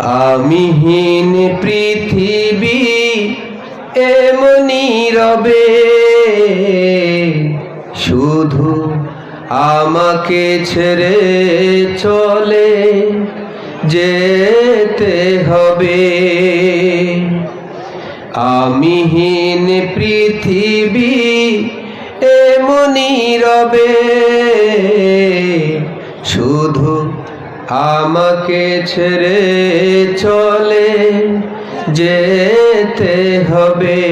আমিহীন পৃথিবী এমনি রবে। শুধু আমাকে ছেড়ে চলে যেতে হবে। আমিহীন পৃথিবী এমনি রবে শুধু আমাকে ছেড়ে চলে যেতে হবে।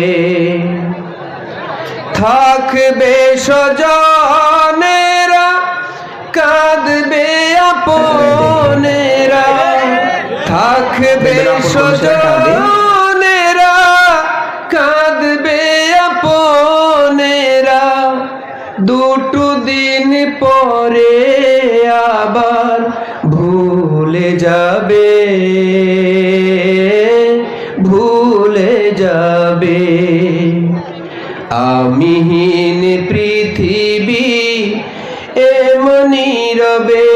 থাকবে সজনেরা কাঁদবে আপনেরা। থাকবে সজনেরা কাঁদবে আপনেরা। দুটো দিন পরে আবার ভুলে যাবে ভুলে যাবে। আমিহীন পৃথিবী এমনি রবে,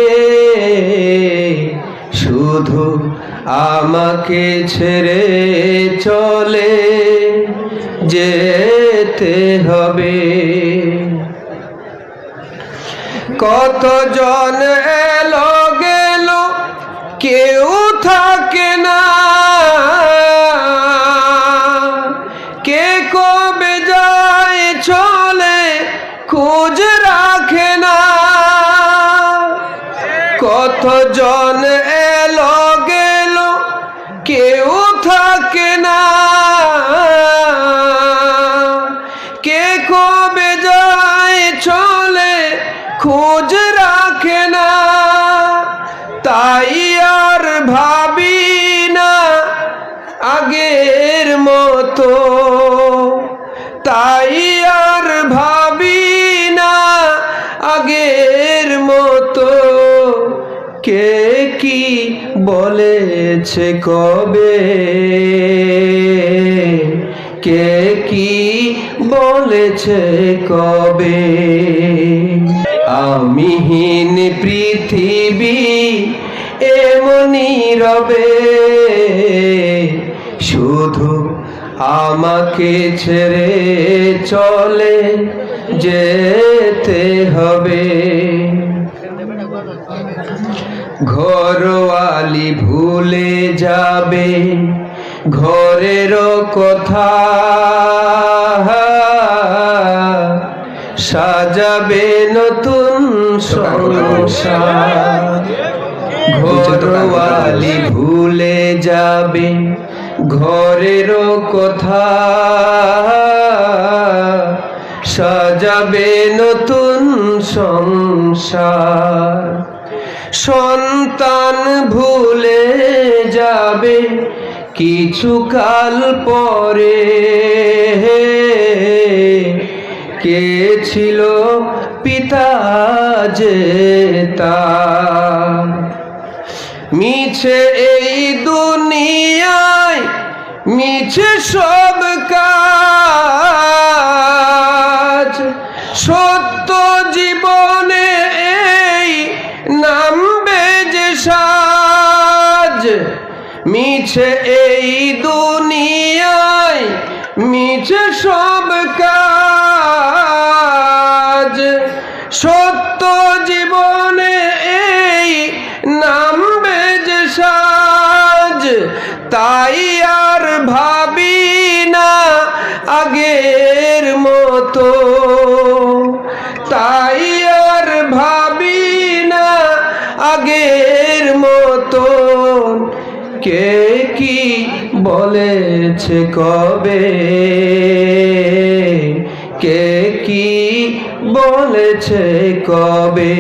শুধু আমাকে ছেড়ে চলে যেতে হবে। কত জন এলো কেউ থাকে না। কে কবে যায় চলে খোঁজ রাখে না। কত জন এলো গেল, কেউ থাকে না। কে কবে যায় চলে খোঁজ রাখে না। তাই তাই আর ভাবি না আগের মতো। কে কি বলেছে কবে? কে কি বলেছে কবে? আমিহীন পৃথিবী এমনি রবে। শুধু আমাকে ছেড়ে চলে যেতে হবে। ঘরওয়ালি ভুলে যাবে ঘরের কথা সাজাবে নতুন সংসার। ঘরওয়ালি ভুলে যাবে ঘরের কথা সাজাবে নতুন সংসার। সন্তান ভুলে যাবে কিছু কাল পরে। কে ছিল পিতা যে তার মিছে এই দুনিয়ায় মিছে সব কাজ। সত্য জীবনে এই নামবে যে সাজ। মিছে এই দুনিয়ায় মিছে সব কাজ। সত্য জীবনে তাই আর ভাবি না আগের মতো। তাই আর ভাবি না আগের মতো। কে কি বলেছে কবে? কে কি বলেছে কবে?